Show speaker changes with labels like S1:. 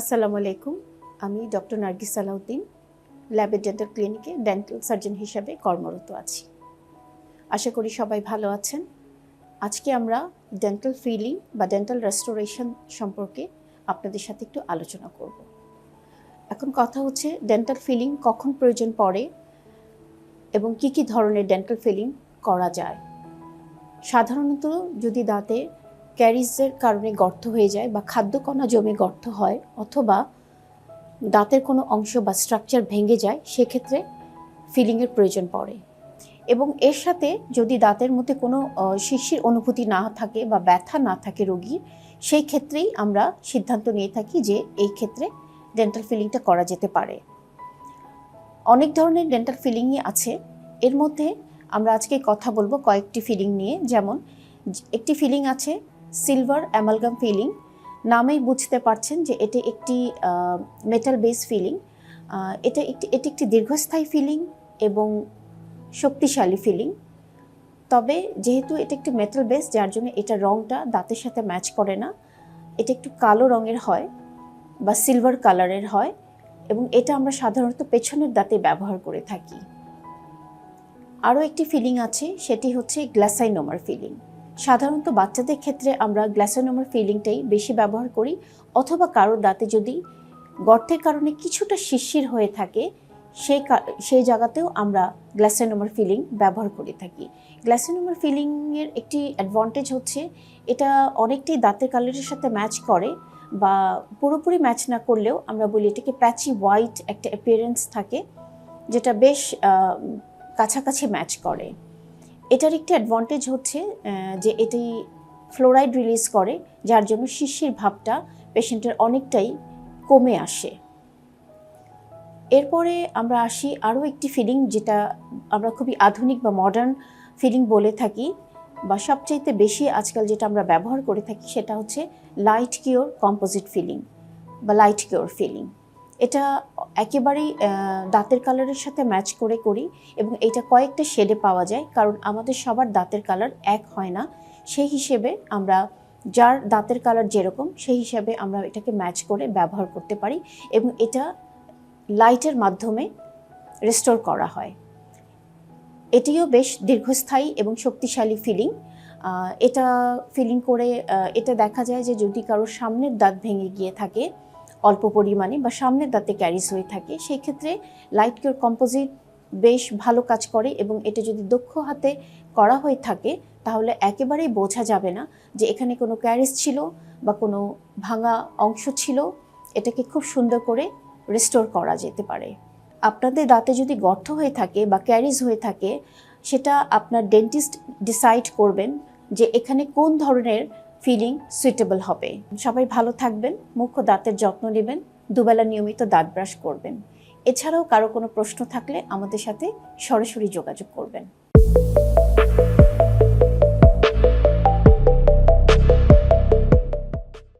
S1: আসসালামু আলাইকুম। আমি ডক্টর নার্গিস সালাউদ্দিন, ল্যাবে ডেন্টাল ক্লিনিকে ডেন্টাল সার্জন হিসাবে কর্মরত আছি। আশা করি সবাই ভালো আছেন। আজকে আমরা ডেন্টাল ফিলিং বা ডেন্টাল রেস্টোরেশন সম্পর্কে আপনাদের সাথে একটু আলোচনা করব। এখন কথা হচ্ছে ডেন্টাল ফিলিং কখন প্রয়োজন পড়ে এবং কি কি ধরনের ডেন্টাল ফিলিং করা যায়। সাধারণত যদি দাঁতে ক্যারিজের কারণে গর্ত হয়ে যায় বা খাদ্যকণা জমে গর্ত হয় অথবা দাঁতের কোনো অংশ বা স্ট্রাকচার ভেঙে যায়, সেক্ষেত্রে ফিলিংয়ের প্রয়োজন পড়ে। এবং এর সাথে যদি দাঁতের মধ্যে কোনো শিশির অনুভূতি না থাকে বা ব্যথা না থাকে রোগীর, সেই ক্ষেত্রেই আমরা সিদ্ধান্ত নিয়ে থাকি যে এই ক্ষেত্রে ডেন্টাল ফিলিংটা করা যেতে পারে। অনেক ধরনের ডেন্টাল ফিলিংই আছে। এর মধ্যে আমরা আজকে কথা বলব কয়েকটি ফিলিং নিয়ে। যেমন, একটি ফিলিং আছে সিলভার অ্যামালগাম ফিলিং নামেই বুঝতে পারছেন যে এটি একটি মেটাল বেস ফিলিং এটা একটি, এটি একটি দীর্ঘস্থায়ী ফিলিং এবং শক্তিশালী ফিলিং তবে যেহেতু এটা একটি মেটাল বেস যার জন্য এটা রঙটা দাঁতের সাথে ম্যাচ করে না, এটা একটু কালো রঙের হয় বা সিলভার কালারের হয় এবং এটা আমরা সাধারণত পেছনের দাঁতে ব্যবহার করে থাকি। আরও একটি ফিলিং আছে, সেটি হচ্ছে গ্লাসাইনোমার ফিলিং সাধারণত বাচ্চাদের ক্ষেত্রে আমরা গ্লাসাইনোমার ফিলিংটাই বেশি ব্যবহার করি, অথবা কারোর দাঁতে যদি গর্তের কারণে কিছুটা শিশির হয়ে থাকে সেই সেই জায়গাতেও আমরা গ্লাসাইনোমার ফিলিং ব্যবহার করে থাকি। গ্লাসাইনোমার ফিলিংয়ের একটি অ্যাডভান্টেজ হচ্ছে, এটা অনেকটাই দাঁতের কালারের সাথে ম্যাচ করে, বা পুরোপুরি ম্যাচ না করলেও আমরা বলি এটাকে প্যাচি হোয়াইট একটা অ্যাপিয়ারেন্স থাকে, যেটা বেশ কাছাকাছি ম্যাচ করে। এটার একটি অ্যাডভান্টেজ হচ্ছে যে এটি ফ্লোরাইড রিলিজ করে, যার জন্য শিশির ভাবটা পেশেন্টের অনেকটাই কমে আসে। এরপরে আমরা আসি আরও একটি ফিলিং যেটা আমরা খুবই আধুনিক বা মডার্ন ফিলিং বলে থাকি, বা সবচাইতে বেশি আজকাল যেটা আমরা ব্যবহার করে থাকি, সেটা হচ্ছে লাইট কিওর কম্পোজিট ফিলিং বা লাইট কিওর ফিলিং এটা একেবারেই দাঁতের কালারের সাথে ম্যাচ করে করি এবং এটা কয়েকটা শেডে পাওয়া যায়। কারণ আমাদের সবার দাঁতের কালার এক হয় না। সেই হিসেবে আমরা যার দাঁতের কালার যেরকম, সেই হিসাবে আমরা এটাকে ম্যাচ করে ব্যবহার করতে পারি এবং এটা লাইটের মাধ্যমে রেস্টোর করা হয়। এটিও বেশ দীর্ঘস্থায়ী এবং শক্তিশালী ফিলিং এটা ফিলিং করে এটা দেখা যায় যে যদি কারোর সামনের দাঁত ভেঙে গিয়ে থাকে অল্প পরিমাণে বা সামনের দাঁতে ক্যারিজ হয়ে থাকে সেই ক্ষেত্রে লাইট কিওর কম্পোজিট বেশ ভালো কাজ করে এবং এটা যদি দক্ষ হাতে করা হয়ে থাকে, তাহলে একেবারেই বোঝা যাবে না যে এখানে কোনো ক্যারিজ ছিল বা কোনো ভাঙা অংশ ছিল। এটাকে খুব সুন্দর করে রেস্টোর করা যেতে পারে। আপনাদের দাঁতে যদি গর্ত হয়ে থাকে বা ক্যারিজ হয়ে থাকে, সেটা আপনার ডেন্টিস্ট ডিসাইড করবেন যে এখানে কোন ধরনের ফিলিং সুইটেবল হবে। সবাই ভালো থাকবেন মুখ ও দাঁতের যত্ন নেবেন, দুবেলা নিয়মিত দাঁত ব্রাশ করবেন। এছাড়াও কারও কোনো প্রশ্ন থাকলে আমাদের সাথে সরাসরি যোগাযোগ করবেন।